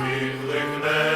світлих не.